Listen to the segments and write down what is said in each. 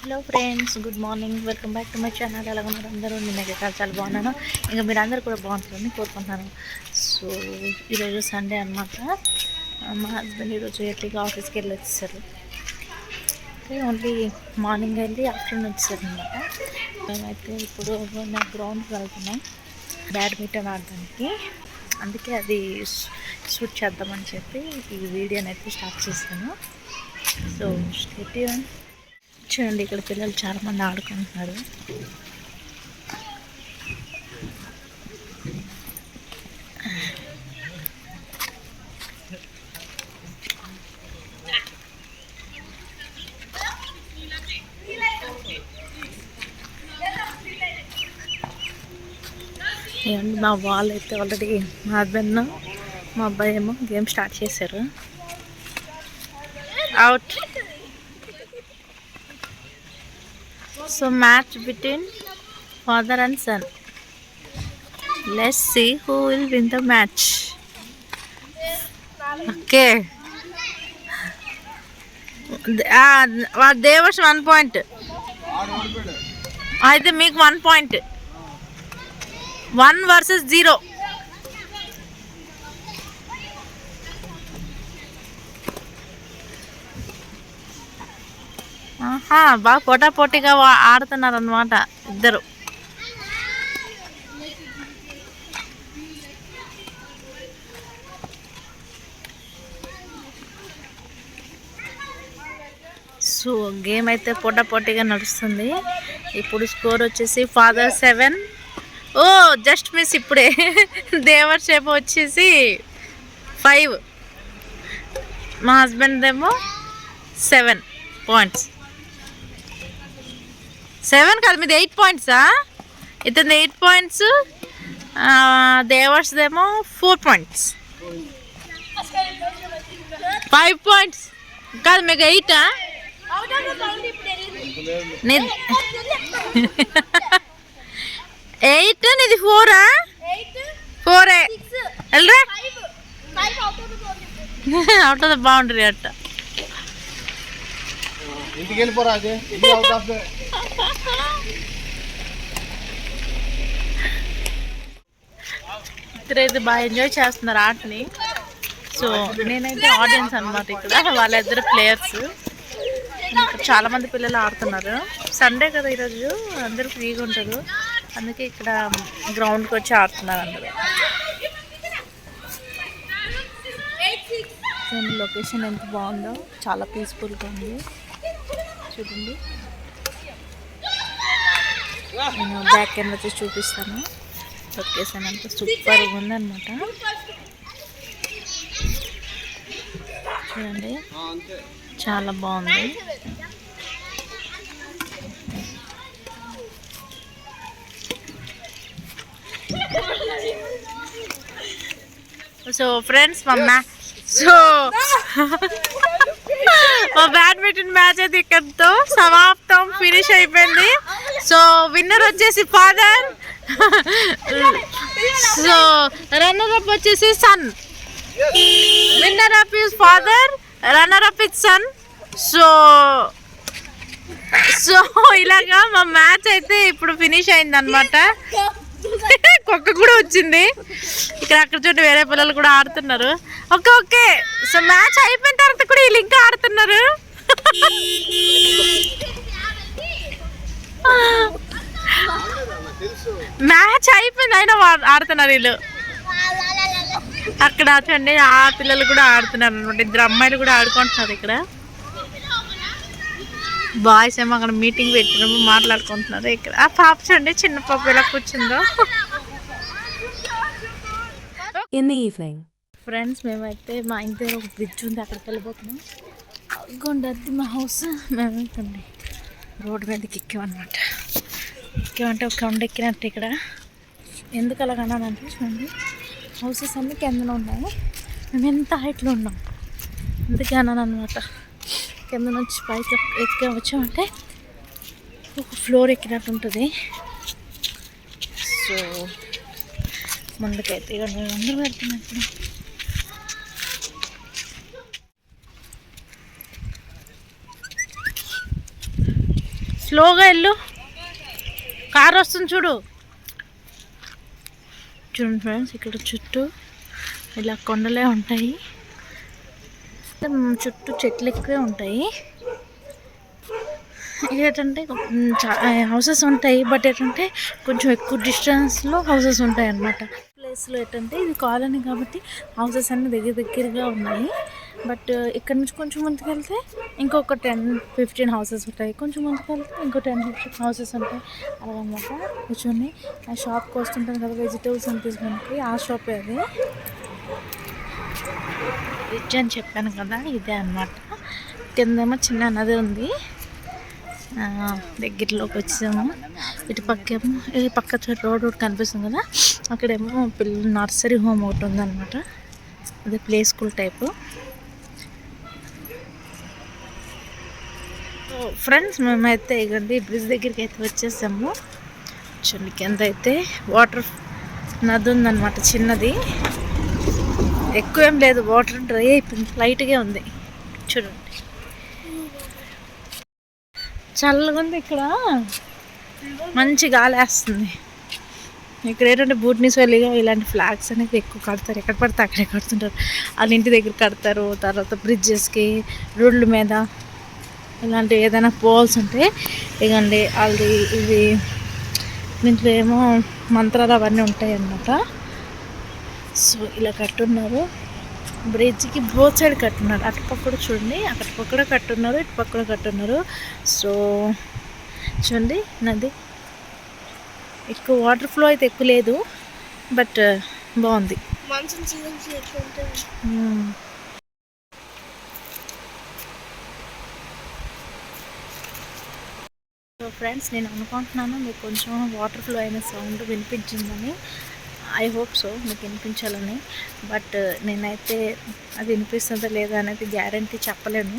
Hello friends good morning welcome back to my channel ఎలా ఉన్నారు అందరూ? నేను చాలా చాలా బాగున్నాను ఇంకా మీరు అందరూ కూడా బాగుంటుందని కోరుకుంటున్నాను. సో ఈరోజు సండే అనమాట మా హస్బెండ్ ఈరోజు ఎర్లీగా ఆఫీస్కి వెళ్ళి వచ్చేసారు ఓన్లీ మార్నింగ్ వెళ్ళి ఆఫ్టర్నూన్ వచ్చేసారు అనమాట మేమైతే ఇప్పుడు నా గ్రౌండ్కి వెళ్తున్నాం బ్యాడ్మింటన్ ఆడడానికి. అందుకే అది షూట్ చేద్దామని చెప్పి ఈ వీడియోని అయితే స్టార్ట్ చేశాను. సో స్టేట్ చూడండి ఇక్కడ పిల్లలు చాలా మంది ఆడుకుంటున్నారు మా వాళ్ళు అయితే ఆల్రెడీ మా హస్బెండ్ మా అబ్బాయి ఏమో గేమ్ స్టార్ట్ చేశారు. so match between father and son let's see who will win the match okay దేవర్స్ one point అయితే మీకు one point one versus zero బాగా పోటాపోటీగా ఆడుతున్నారు అనమాట ఇద్దరు. సో గేమ్ అయితే పోటాపోటీగా నడుస్తుంది. ఇప్పుడు స్కోర్ వచ్చేసి ఫాదర్ సెవెన్. ఓ జస్ట్ మిస్ ఇప్పుడే. దేవర్ షేప్ వచ్చేసి ఫైవ్. మా హస్బెండ్ ఏమో సెవెన్ పాయింట్స్. సెవెన్ కాదు మీది ఎయిట్ పాయింట్సా? ఇతని ఎయిట్ పాయింట్స్. దేవర్స్దేమో ఫోర్ పాయింట్స్. Five points. కాదు మీకు ఎయిటా? ఎయిట్ నీది ఫోరా? ఫోరే. వెళ్ళరా అవుట్ ఆఫ్ ద బౌండరీ అట్ట. ఇంటికి వెళ్ళిపోరా ఇది ఇద్దరైతే బాగా ఎంజాయ్ చేస్తున్నారు ఆటని. సో నేనైతే ఆడియన్స్ అనమాట ఇక్కడ వాళ్ళిద్దరు ప్లేయర్స్. చాలా మంది పిల్లలు ఆడుతున్నారు. సండే కదా ఈరోజు అందరూ ఫ్రీగా ఉంటారు. అందుకే ఇక్కడ గ్రౌండ్కి వచ్చి ఆడుతున్నారు అందరూ. లొకేషన్ ఎంత బాగుందో. చాలా పీస్ఫుల్గా ఉంది. చూడండి. నేను బ్యాక్ కెమెరా వచ్చి చూపిస్తాను. లొకేషన్ అంతా సూపర్గా ఉందన్నమాట. చూడండి. చాలా బాగుంది. సో ఫ్రెండ్స్ మా మ్యా సో మా బ్యాడ్మింటన్ మ్యాచ్ అయితే ఇక్కడితో సమాప్తం. ఫినిష్ అయిపోయింది. సో విన్నర్ వచ్చేసి ఫాదర్. సో రన్నర్ అప్ వచ్చేసి son. Winner up is father runner up is son. So so ఇలాగా మా మ్యాచ్ అయితే ఇప్పుడు ఫినిష్ అయింది అనమాట కుక్క కూడా వచ్చింది. ఇక్కడ అక్కడ చూడండి వేరే పిల్లలు కూడా ఆడుతున్నారు. Okay okay. సో మ్యాచ్ అయిపోయిన తర్వాత కూడా వీళ్ళు ఇంకా ఆడుతున్నారు. మ్యాచ్ అయిపోయింది అయినా ఆడుతున్నారు వీళ్ళు. అక్కడ చూడండి ఆ పిల్లలు కూడా ఆడుతున్నారు అనమాట ఇద్దరు అమ్మాయిలు కూడా ఆడుకుంటున్నారు ఇక్కడ. బాయ్స్ ఏమో అక్కడ మీటింగ్ పెట్టినప్పుడు మాట్లాడుకుంటున్నారు ఇక్కడ. ఆ పాప చూడండి చిన్న పాప ఎలా కూర్చుందో. The evening. ఫ్రెండ్స్ మేమైతే మా ఇంటి దగ్గర ఒక బ్రిడ్జ్ ఉంది అక్కడికి వెళ్ళిపోతున్నాం. కొండద్ది మా హౌస్ మేమైతే రోడ్డు మీదకి ఎక్కామన్నమాట ఎక్కామంటే ఒక కొండ ఎక్కినట్టు ఇక్కడ. ఎందుకు అలా అన్నానంటే చూడండి. హౌసెస్ అన్నీ కిందన ఉన్నాయి. మేము ఎంత హైట్లో ఉన్నాం. అందుకే అన్నాను అనమాట కింద నుంచి పైకి ఎక్కి వచ్చామంటే ఒక ఫ్లోర్ ఎక్కినట్టు ఉంటుంది. సో ముందుకైతే ఇక మేము అందరూ వెళ్తున్నాం స్లోగా వెళ్ళు. కార్ వస్తుంది చూడు. చూడండి ఫ్రెండ్స్ ఇక్కడ చుట్టూ ఇలా కొండలే ఉంటాయి. చుట్టూ చెట్లు ఎక్కువే ఉంటాయి. ఏంటంటే హౌసెస్ ఉంటాయి. బట్ ఏంటంటే కొంచెం ఎక్కువ డిస్టెన్స్లో హౌసెస్ ఉంటాయి అన్నమాట. ప్లేస్లో ఏంటంటే ఇది కాలనీ కాబట్టి హౌసెస్ అన్ని దగ్గర దగ్గరగా ఉన్నాయి. బట్ ఇక్కడ నుంచి కొంచెం ముందుకు వెళ్తే ఇంకొక టెన్ ఫిఫ్టీన్ హౌసెస్ ఉంటాయి. కొంచెం ముందుకు వెళ్తే ఇంకో టెన్ ఫిఫ్టీన్ హౌసెస్ ఉంటాయి. అలాగనమాట. కూర్చొని ఆ షాప్కి వస్తుంటాను కదా వెజిటేబుల్స్ అని తీసుకోడానికి ఆ షాపే అది. రిచ్ అని చెప్పాను కదా ఇదే అనమాట కిందేమో చిన్న నది ఉంది. దగ్గరలోకి వచ్చాము ఇటు పక్కేమో ఈ పక్క రోడ్ ఒకటి కనిపిస్తుంది కదా అక్కడేమో పిల్లలు నర్సరీ హోమ్ ఒకటి ఉందన్నమాట. అదే ప్లే స్కూల్ టైపు. ఫ్రెండ్స్ మేమైతే ఇగండి బ్రిడ్జ్ దగ్గరికి అయితే వచ్చేసాము. చూడండి కింద అయితే వాటర్ నది ఉందన్నమాట చిన్నది. ఎక్కువ ఏం లేదు వాటర్ డ్రై అయిపోయింది లైట్గా ఉంది. చూడండి. చల్లగా ఉంది ఇక్కడ. మంచి గాలి వేస్తుంది. ఇక్కడ ఏంటంటే బూట్నీస్ వెళ్ళిగా ఇలాంటి ఫ్లాగ్స్ అనేది ఎక్కువ కడతారు. ఎక్కడ పడితే అక్కడే కడుతుంటారు. వాళ్ళ ఇంటి దగ్గర కడతారు. తర్వాత బ్రిడ్జెస్కి రోడ్ల మీద ఇలాంటి ఏదైనా పోల్స్ ఉంటే ఇగండి వాళ్ళది ఇవి దీంట్లో ఏమో మంత్రాలు అవన్నీ ఉంటాయి అన్నమాట సో ఇలా కట్టున్నారు. బ్రిడ్జ్కి బోత్ సైడ్ కట్టున్నారు. అటు పక్క కూడా చూడండి అక్కడ పక్క కూడా కట్టున్నారు ఇటు పక్క కూడా కట్టున్నారు. సో చూడండి నది ఎక్కువ వాటర్ ఫ్లో అయితే ఎక్కువ లేదు బట్ బాగుంది. మాన్సూన్ సీజన్స్ ఎట్లా ఉంటుంది సో ఫ్రెండ్స్ నేను అనుకుంటున్నాను మీకు కొంచెం వాటర్ ఫ్లో అయిన సౌండ్ వినిపించిందని. ఐ హోప్ సో మీకు వినిపించాలని. బట్ నేనైతే అది వినిపిస్తుందా లేదా అనేది గ్యారంటీ చెప్పలేను.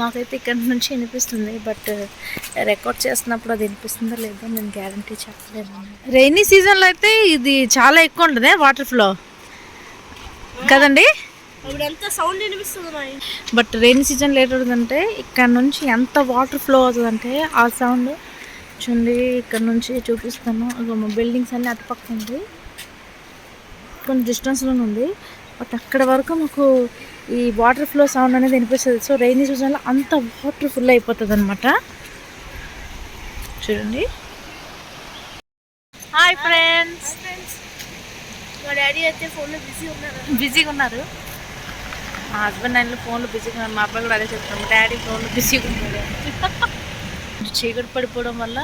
మాకైతే ఇక్కడ నుంచి వినిపిస్తుంది బట్ రికార్డ్ చేస్తున్నప్పుడు అది వినిపిస్తుందో లేదో నేను గ్యారంటీ చెప్పలేను. రైనీ సీజన్లో అయితే ఇది చాలా ఎక్కువ ఉంటుంది వాటర్ ఫ్లో కదండి? సౌండ్ వినిపిస్తుంది బట్ రైన్ సీజన్ లేట్ అవుతుందంటే ఇక్కడ నుంచి ఎంత వాటర్ ఫ్లో అవుతుందంటే ఆ సౌండ్ చూడండి ఇక్కడ నుంచి చూపిస్తాను. మా బిల్డింగ్స్ అన్నీ అటుపక్క ఉంది. కొంచెం డిస్టెన్స్లోనే ఉంది. బట్ అక్కడ వరకు మాకు ఈ వాటర్ ఫ్లో సౌండ్ అనేది వినిపిస్తుంది. సో రైనీ సీజన్లో అంత వాటర్ ఫుల్ అయిపోతుంది అనమాట చూడండి హాయ్ ఫ్రెండ్స్ ఫ్రెండ్స్ మా డాడీ అయితే ఫోన్లో బిజీ ఉన్నారు బిజీగా ఉన్నారు. మా హస్బెండ్ ఆయన ఫోన్లో బిజీగా ఉన్నారు మా అబ్బాయి కూడా అదే చెప్తాను డాడీ ఫోన్లో బిజీగా ఉన్నారు చీకటి పడిపోవడం వల్ల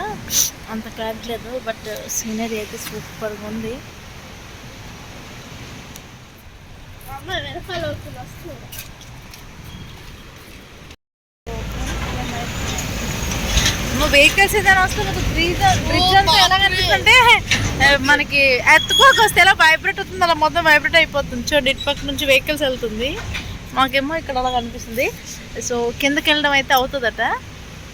అంత క్లారిటీ లేదు బట్ సీనరీ అయితే సూపర్గా ఉంది. అమ్మ వెనకాల అవుతుంది వస్తుంది నువ్వు వెహికల్స్ ఏదైనా వస్తే నాకు బ్రిడ్జ్ బ్రిడ్జ్ అంతా ఎలా కనిపిస్తుంటే మనకి ఎత్తుకోక వస్తే ఎలా వైబ్రేట్ అవుతుంది అలా మొత్తం వైబ్రేట్ అయిపోతుంది. చూడండి ఇటు పక్క నుంచి వెహికల్స్ వెళ్తుంది. మాకేమో ఇక్కడ అలా కనిపిస్తుంది. సో కిందకి వెళ్ళడం అయితే అవుతుందట.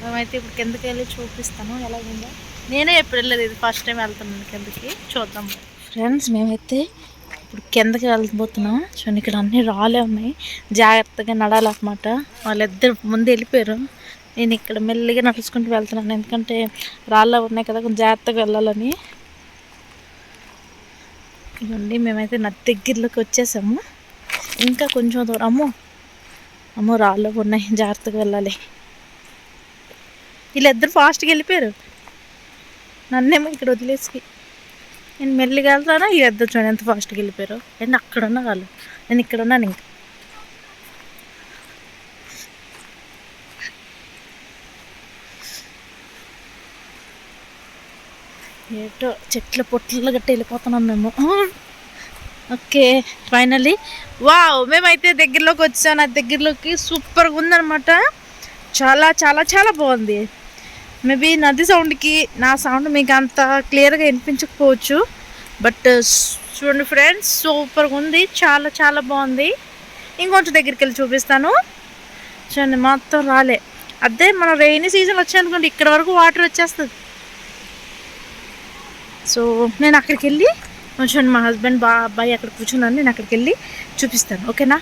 మేమైతే ఇప్పుడు కిందకి వెళ్ళి చూపిస్తాను. ఎలా ఉందో. నేనే ఎప్పుడు వెళ్ళలేదు. ఇది ఫస్ట్ టైం వెళ్తున్నాను కిందకి. చూద్దాం. ఫ్రెండ్స్ మేమైతే ఇప్పుడు కిందకి వెళ్ళబోతున్నాం. చూడండి ఇక్కడ అన్ని రాలే ఉన్నాయి. జాగ్రత్తగా నడాలన్నమాట వాళ్ళిద్దరు ముందు వెళ్ళిపోయారు. నేను ఇక్కడ మెల్లిగా నడుచుకుంటూ వెళ్తున్నాను. ఎందుకంటే రాళ్ళు ఉన్నాయి కదా కొంచెం జాగ్రత్తగా వెళ్ళాలని. ఇవ్వండి మేమైతే నా దగ్గరలోకి వచ్చేసాము. ఇంకా కొంచెం దూరము అమ్మో రాళ్ళు ఉన్నాయి జాగ్రత్తగా వెళ్ళాలి. వీళ్ళిద్దరు ఫాస్ట్గా వెళ్ళిపోయారు. నన్నేమో ఇక్కడ వదిలేసి. నేను మెల్లిగా వెళ్తాను? వీళ్ళిద్దరు చూడండి ఎంత ఫాస్ట్గా వెళ్ళిపోయారు. నేను అక్కడ ఉన్న వాళ్ళు? నేను ఇక్కడ ఉన్నాను ఇంకా. ఏటో చెట్ల పొట్ల గట్టి వెళ్ళిపోతున్నాం మేము ఓకే ఫైనలీ వావ్ మేమైతే దగ్గరలోకి వచ్చాం. నా దగ్గరలోకి సూపర్గా ఉందనమాట చాలా చాలా చాలా బాగుంది. మేబీ నది సౌండ్కి నా సౌండ్ మీకు అంత క్లియర్గా వినిపించకపోవచ్చు. బట్ uh, చూడండి ఫ్రెండ్స్ సూపర్గా ఉంది. చాలా చాలా బాగుంది. ఇంకొంచెం దగ్గరికి వెళ్ళి చూపిస్తాను. చూడండి మొత్తం రాలే. అదే మన రెయినీ సీజన్ వచ్చాయనుకోండి ఇక్కడ వరకు వాటర్ వచ్చేస్తుంది. సో నేను అక్కడికి వెళ్ళి కొంచెం మా హస్బెండ్ బా అబ్బాయి అక్కడ కూర్చున్నాను నేను అక్కడికి వెళ్ళి చూపిస్తాను. ఓకేనా?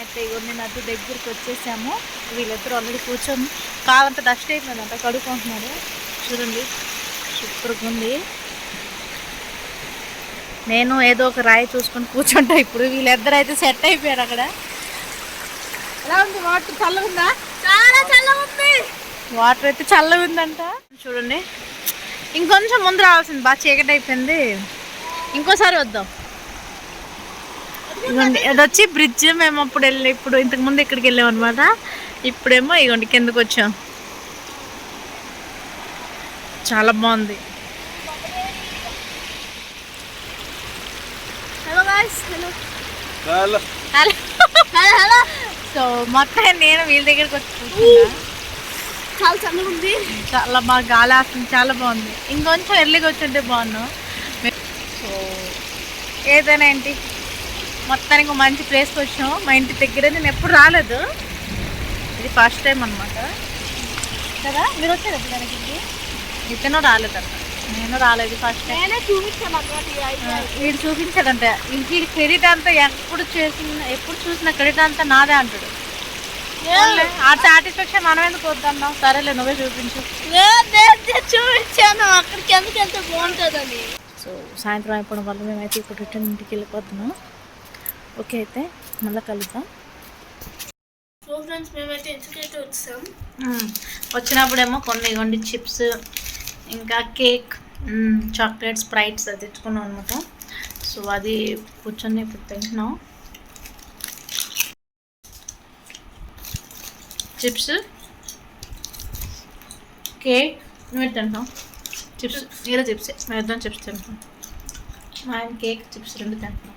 అయితే ఇవన్నీ నటు దగ్గరికి వచ్చేసాము. వీళ్ళిద్దరు ఆల్రెడీ కూర్చొని కావంత డస్ట్ అయిపోయిందంట కడుక్కుంటున్నారు. చూడండి సూపర్గా ఉంది. నేను ఏదో ఒక రాయి చూసుకొని కూర్చుంటా ఇప్పుడు. వీళ్ళిద్దరు అయితే సెట్ అయిపోయారు అక్కడ. ఎలా ఉంది? వాటర్ చల్లగా ఉందా? చాలా చాలా ఉంది. వాటర్ అయితే చల్లగా ఉందంట. చూడండి. ఇంకొంచెం ముందు రావాల్సింది. బాగా చీకటి అయిపోయింది. ఇంకోసారి వద్దాం. ఇదిగోండి ఇది వచ్చి బ్రిడ్జ్ మేము అప్పుడు వెళ్ళి ఇప్పుడు ఇంతకు ముందు ఇక్కడికి వెళ్ళాం అనమాట ఇప్పుడేమో ఇగోండి కిందకు వచ్చాం. చాలా బాగుంది. హలో సో మొత్తం నేను వీళ్ళ దగ్గరికి వచ్చి. చాలా చల్లగా ఉంది. చాలా బాగా గాలి చాలా బాగుంది. ఇంకొంచెం ఎర్లీగా వచ్చుంటే బాగున్నాం. సో ఏదైనా ఏంటి? మొత్తానికి మంచి ప్లేస్కి వచ్చాం మా ఇంటి దగ్గర నేను ఎప్పుడు రాలేదు. ఇది ఫస్ట్ టైం అనమాట కదా? మీరు వచ్చారు దానికి ఇతను రాలేదంట నేను రాలేదు ఫస్ట్ టైం వీడు చూపించాడంట వీడి క్రెడిట్ అంతా ఎప్పుడు చేసిన ఎప్పుడు చూసిన క్రెడిట్ అంతా నాదే అంటాడు. ఆ సాటిస్ఫాక్షన్ మనం ఎందుకు వద్దన్నాం? సరేలే నువ్వే చూపించు నేను చూపించాను అక్కడికి ఎందుకు వెళ్తే బాగుంటుందని సో సాయంత్రం అయిపోవడం వల్ల మేమైతే ఇప్పుడు రిటర్న్ ఇంటికి వెళ్ళిపోతున్నాం. ఓకే అయితే మళ్ళీ కలుద్దాం. సో ఫ్రెండ్స్ మేమైతే ఇంటికైతే వచ్చాం. వచ్చినప్పుడేమో కొన్ని కొన్ని చిప్స్ ఇంకా కేక్ చాక్లెట్ స్ప్రైట్స్ అది తెచ్చుకున్నాం అనమాట సో అది కూర్చొని ఇప్పుడు తింటున్నాం. చిప్స్ కేక్ నువ్వు తింటాం చిప్స్ ఇలా చిప్స్ మేము ఇద్దరం చిప్స్ తింటాం మా ఆయన కేక్ చిప్స్ రెండు తింటాం.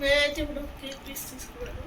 నేనైతే ఇప్పుడు కేక్ పీస్ తీసుకున్నాను